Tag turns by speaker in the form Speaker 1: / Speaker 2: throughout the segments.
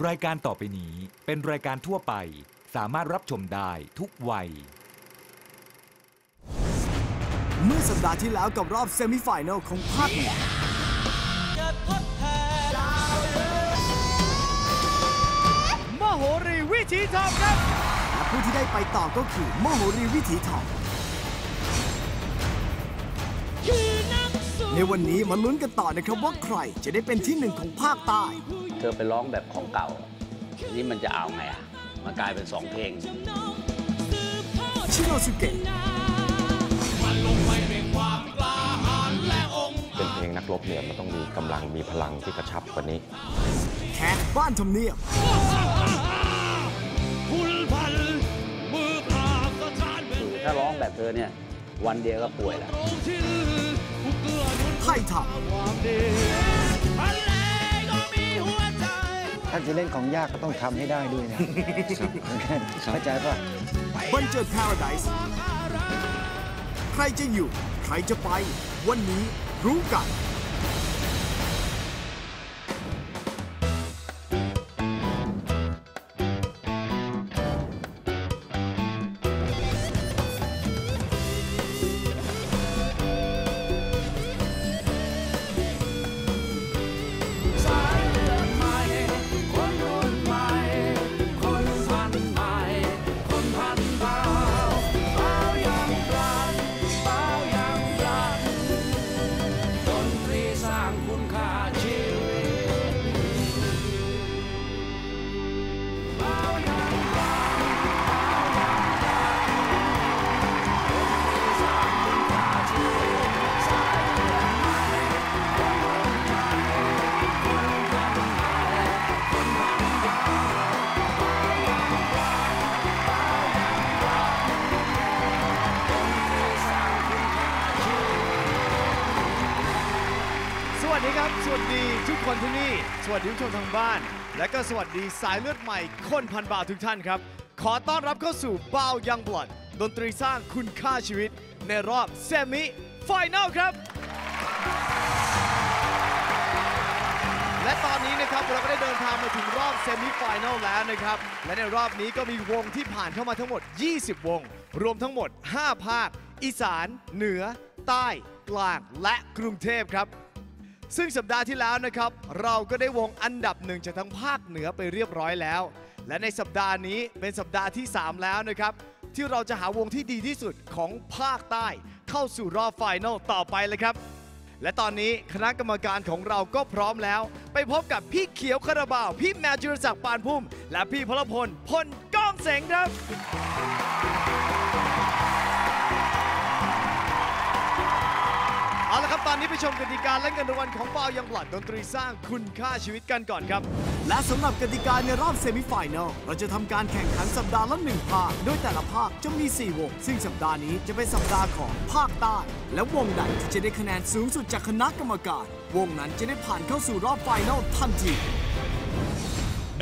Speaker 1: รายการต่อไปนี้เป็นรายการทั่วไป สามารถรับชมได้ทุกวัย
Speaker 2: เมื่อสัปดาห์ที่แล้วกับรอบเซมิไฟแนลของภาคเหนือมโหรีวิถีทองครับ และผู้ที่ได้ไปต่อก็คือมโหรีวิถีทอง ในวันนี้มาลุ้นกันต่อนะครับว่าใครจะได้เป็นที่หนึ่งของภาคใต้
Speaker 3: เธอไปร้องแบบของเก่านี่มันจะเอาไงอะมันกลายเป็นสองเพลง
Speaker 2: ชิโนสุเกะ
Speaker 4: เป็นเพลงนักรบเนี่ยมันต้องมีกำลังมีพลังที่กระชับกว่านี้
Speaker 2: แขกบ้านทำเนียบ
Speaker 3: คือถ้าร้องแบบเธอเนี่ย วันเดียวก็ป่วยแล้ว
Speaker 2: ไทยท
Speaker 5: ถ้าจะเล่นของยากก็ต้องทำให้ได้ด้วยนะเข้าใจป่ะำ
Speaker 2: บันเจิดพาราไดส์ใครจะอยู่ ใครจะไป วันนี้รู้กัน
Speaker 6: สวัสดีครับ สวัสดีทุกคนที่นี่ สวัสดีทุกคนทางบ้าน และก็สวัสดีสายเลือดใหม่คนพันบาททุกท่านครับ ขอต้อนรับเข้าสู่บ้าวยังบลัดดนตรีสร้างคุณค่าชีวิต ในรอบเซมิไฟแนลครับ และตอนนี้นะครับเราก็ได้เดินทางมาถึงรอบเซมิไฟแนลแล้วนะครับ และในรอบนี้ก็มีวงที่ผ่านเข้ามาทั้งหมด 20 วง รวมทั้งหมด 5 ภาค อีสาน เหนือ ใต้ กลาง และกรุงเทพครับ ซึ่งสัปดาห์ที่แล้วนะครับ เราก็ได้วงอันดับหนึ่งจากทั้งภาคเหนือไปเรียบร้อยแล้ว และในสัปดาห์นี้เป็นสัปดาห์ที่ 3 แล้วนะครับ ที่เราจะหาวงที่ดีที่สุดของภาคใต้ เข้าสู่รอบไฟนอลต่อไปเลยครับ และตอนนี้คณะกรรมการของเราก็พร้อมแล้ว ไปพบกับพี่เขียวคาราบาว พี่แมวจิรศักดิ์ปานพุ่ม และพี่พลพลพลก้องเสงครับ เอาละครับ ตอนนี้ไปชมกติกาและเงินรางวัลของเปายังบลัดดนตรีสร้างคุณค่าชีวิตกันก่อนครับ
Speaker 2: และสำหรับกติกาในรอบเซมิไฟแนลเราจะทำการแข่งขันสัปดาห์ละหนึ่งภาค โดยแต่ละภาคจะมี 4 วง ซึ่งสัปดาห์นี้จะเป็นสัปดาห์ของภาคใต้ และวงใดที่จะได้คะแนนสูงสุดจากคณะกรรมการ วงนั้นจะได้ผ่านเข้าสู่รอบไฟแนลทันที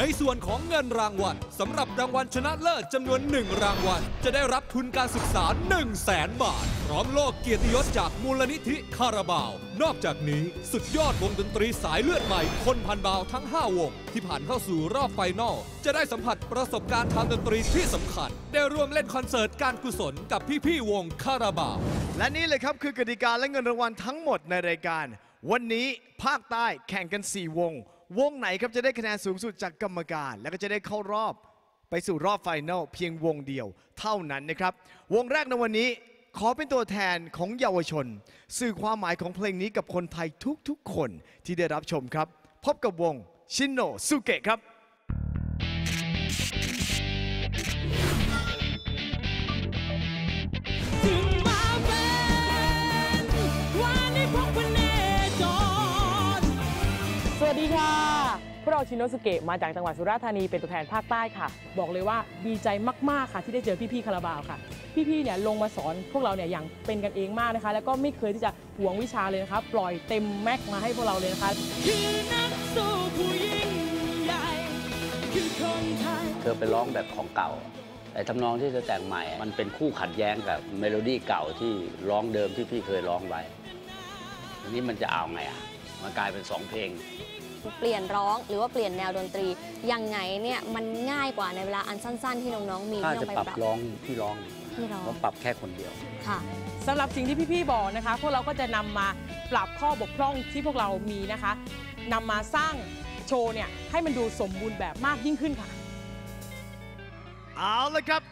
Speaker 7: ในส่วนของเงินรางวัลสำหรับรางวัลชนะเลิศจำนวน 1 รางวัล จะได้รับทุนการศึกษา 1 0 0 0 0แสนบาท พร้อมโลกเกียรติยศจากมูลนิธิคาราบาว นอกจากนี้สุดยอดวงดนตรีสายเลือดใหม่ คนพันบาวทั้ง 5 วง ที่ผ่านเข้าสู่รอบไฟนอลจะได้สัมผัสประสบการณ์ทางดนตรีที่สำคัญ ได้ร่วมเล่นคอนเสิร์ตการกุศลกับพี่ๆวงคาราบาว
Speaker 6: และนี่เลยครับคือกติกาและเงินรางวัลทั้งหมดในรายการ วันนี้ภาคใต้แข่งกัน 4 วง วงไหนครับจะได้คะแนนสูงสุดจากกรรมการ แล้วก็จะได้เข้ารอบไปสู่รอบไฟแนลเพียงวงเดียวเท่านั้นนะครับ วงแรกในวันนี้ขอเป็นตัวแทนของเยาวชน สื่อความหมายของเพลงนี้กับคนไทยทุกๆคนที่ได้รับชมครับ พบกับวงชินโนสุเกะครับ
Speaker 8: ชินโนสุเกะมาจากจังหวัดสุราษฎร์ธานีเป็นตัวแทนภาคใต้ค่ะ บอกเลยว่าดีใจมากๆค่ะที่ได้เจอพี่ๆคาราบาวค่ะ พี่ๆเนี่ยลงมาสอนพวกเราเนี่ยอย่างเป็นกันเองมากนะคะ แล้วก็ไม่เคยที่จะหวงวิชาเลยนะคะปล่อยเต็มแม็กมาให้พวกเราเลยนะคะ
Speaker 9: คือนักสู้ผู้ยิ่งใหญ่คือคนไทย
Speaker 3: เธอไปร้องแบบของเก่าแต่ทำนองที่เธอแต่งใหม่ มันเป็นคู่ขัดแย้งกับเมโลดี้เก่าที่ร้องเดิมที่พี่เคยร้องไว้อันนี้มันจะเอาไงอะ มันกลายเป็นสองเพลง
Speaker 10: เปลี่ยนร้องหรือว่าเปลี่ยนแนวดนตรียังไงเนี่ยมันง่ายกว่าในเวลาอันสั้น ๆ ที่น้องๆมี
Speaker 3: ถ้า
Speaker 10: ที่ต้
Speaker 3: จะ
Speaker 10: องไป
Speaker 3: ปรับ
Speaker 10: ปรับ
Speaker 3: ร้องที่ร้อง
Speaker 10: ที่ร้อง
Speaker 3: ก็ปรับแค่คนเดียว
Speaker 10: ค่ะ
Speaker 8: สำหรับสิ่งที่พี่ๆบอกนะคะ พวกเราก็จะนำมาปรับข้อบกพร่องที่พวกเรามีนะคะนำมาสร้างโชว์เนี่ยให้มันดูสมบูรณ์แบบมากยิ่งขึ้นค่ะ
Speaker 6: เอาละครับ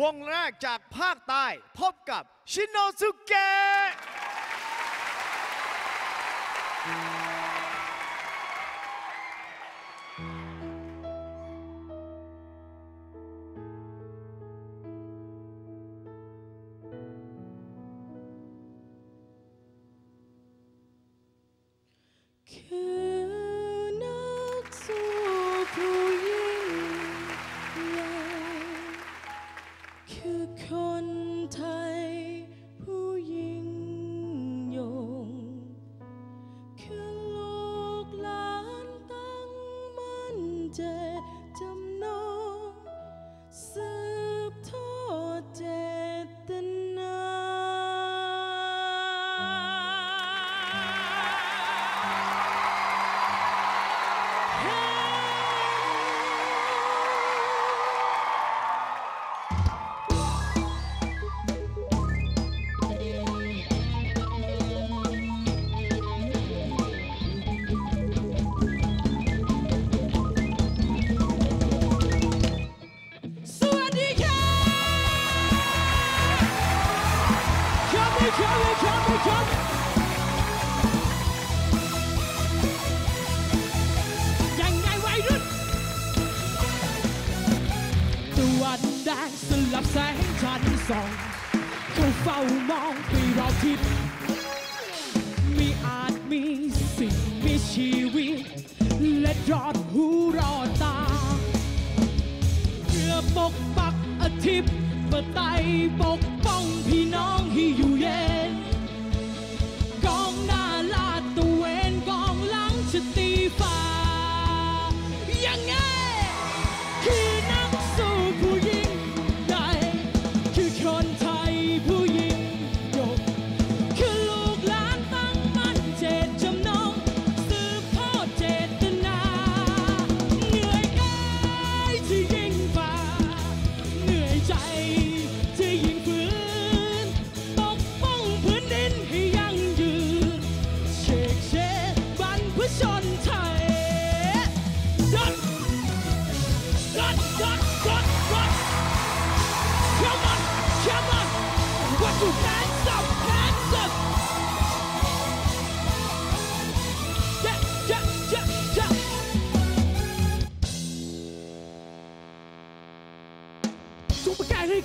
Speaker 6: วงแรกจากภาคใต้พบกับชินโนสุเกะิ
Speaker 9: ด มีอาจมีสิ่งมีชีวิต และรอดหูรอดตาเพื่อปกปักอาทิตย์เปิดไตปก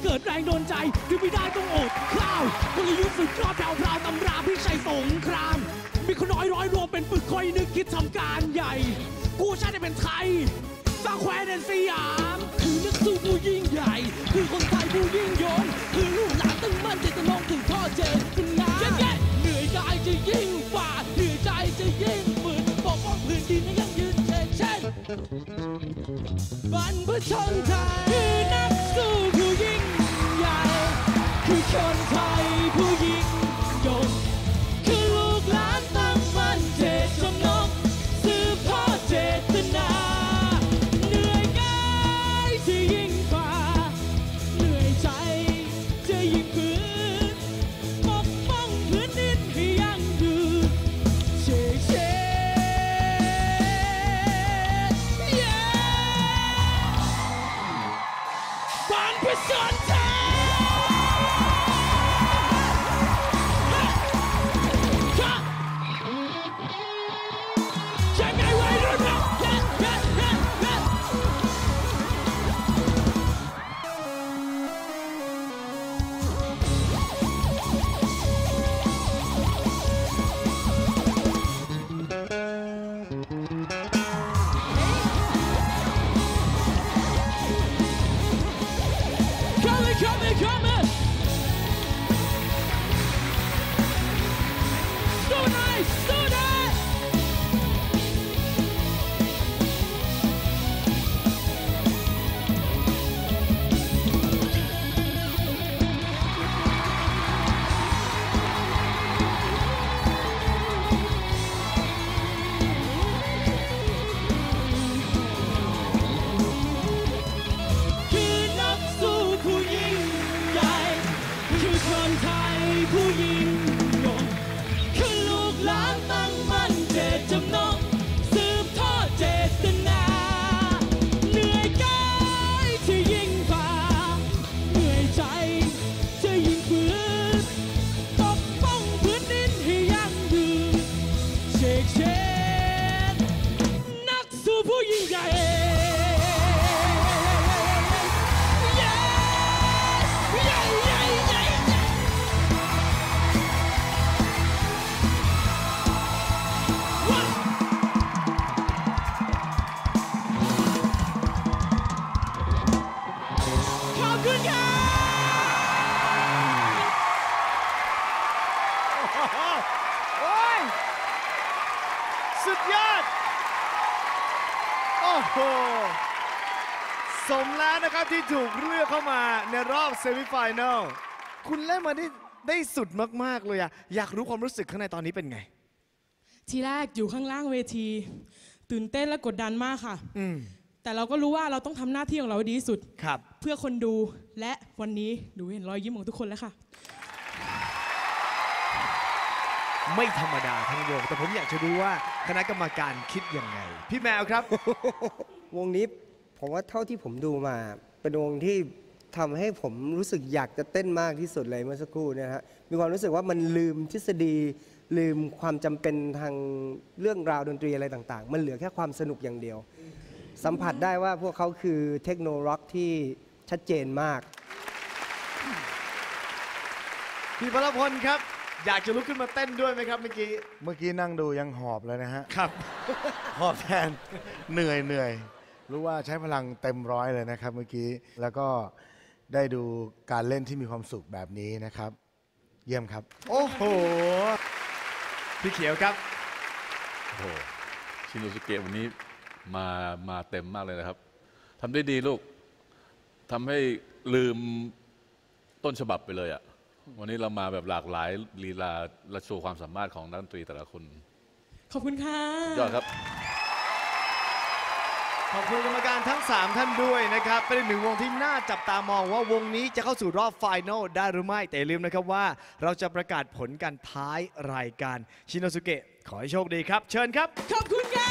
Speaker 9: เปอร์แกนให้เกิดแรงโดนใจคือไม่ได้ต้องอดข้าวกลยุทธ์สุดยอดแผ่วพราวตำราพิชัยสงคราม มีคนน้อยร้อยรวมเป็นปึกคอยนึกคิดทำการใหญ่ กู้ชาติให้เป็นไทยสร้างแคว้นแดนสยามคือนักสู้ผู้ยิ่งใหญ่ คือคนไทยผู้ยิ่งยงคือลูกหลานตั้งมั่นเจตจำนงถึงพ่อเจตคุณงานเหนื่อยกายจะยิ่งฝ่าเหนื่อยใจจะยิ่งฝืนปกป้องพื้นดินให้ยั่งยืนเช่นเช่นบรรพชนไทย my! Good job!
Speaker 6: โหสมแล้วนะครับที่ถูกเลือกเข้ามาในรอบเซมิไฟแนลคุณเล่นมาได้ได้สุดมาก ๆ เลยอะอยากรู้ความรู้สึกข้างในตอนนี้เป็นไง
Speaker 8: ทีแรกอยู่ข้างล่างเวที ตื่นเต้นและกดดันมากค่ะ
Speaker 6: อืม
Speaker 8: แต่เราก็รู้ว่าเราต้องทำหน้าที่ของเราให้ดีที่สุด
Speaker 6: ครับ
Speaker 8: เพื่อคนดูและวันนี้ดูเห็นรอยยิ้มของทุกคนแล้วค่ะ
Speaker 6: ไม่ธรรมดาทั้งวง แต่ผมอยากจะรู้ว่าคณะกรรมการคิดยังไง พี่แมวครับ
Speaker 11: วงนี้ผมว่าเท่าที่ผมดูมา เป็นวงที่ทำให้ผมรู้สึกอยากจะเต้นมากที่สุดเลยเมื่อสักครู่เนยนะฮะมีความรู้สึกว่ามันลืมทฤษฎี ลืมความจำเป็นทางเรื่องราวดนตรีอะไรต่างๆ มันเหลือแค่ความสนุกอย่างเดียว สัมผัสได้ว่าพวกเขาคือเทคโนโลยีที่ชัดเจนมาก
Speaker 6: พี่พลพลครับ อยากจะลุกขึ้นมาเต้นด้วยไหมครับเมื่อกี้
Speaker 12: เมื่อกี้นั่งดูยังหอบเลยนะฮะ
Speaker 6: ครับ
Speaker 12: หอบแทน เหนื่อยเหนื่อย รู้ว่าใช้พลังเต็มร้อยเลยนะครับ เมื่อกี้ แล้วก็ได้ดูการเล่นที่มีความสุขแบบนี้นะครับ เยี่ยมครับ
Speaker 6: โอ้โห พี่เขียวครับ
Speaker 13: โอ้โหชินโนสุเกะวันนี้มามาเต็มมากเลยนะครับทำได้ดีลูกทำให้ลืมต้นฉบับไปเลยอะ่ะ วันนี้เรามาแบบหลากหลายลีลาและโชว์ความสามารถของนักดนตรีแต่ละคน
Speaker 8: ขอบคุณค่ะ
Speaker 13: ยอดครับ
Speaker 6: ขอบคุณกรรมการทั้ง 3 ท่านด้วยนะครับ เป็นอีกหนึ่งวงที่น่าจับตามองว่าวงนี้จะเข้าสู่รอบไฟนอลได้หรือไม่ แต่อย่าลืมนะครับว่า เราจะประกาศผลกันท้ายรายการชินโนสุเกะขอให้โชคดีครับ เชิญครับ
Speaker 8: ขอบคุณค่ะ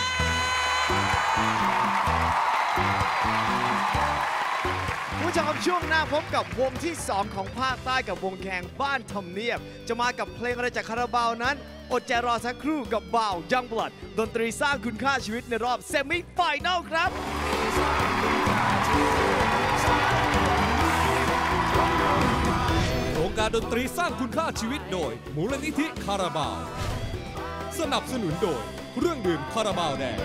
Speaker 6: คุณผู้ชมครับช่วงหน้าพบกับวงที่ 2 ของภาคใต้กับวงแข่งบ้านทำเนียบ จะมากับเพลงอะไรจากคาราบาวนั้น อดใจรอสักครู่กับบ่าวยังบลัด ดนตรีสร้างคุณค่าชีวิตในรอบเซมิไฟแนลครับ
Speaker 7: โครงการดนตรีสร้างคุณค่าชีวิตโดยมูลนิธิคาราบาว สนับสนุนโดยเครื่องดื่มคาราบาวแดง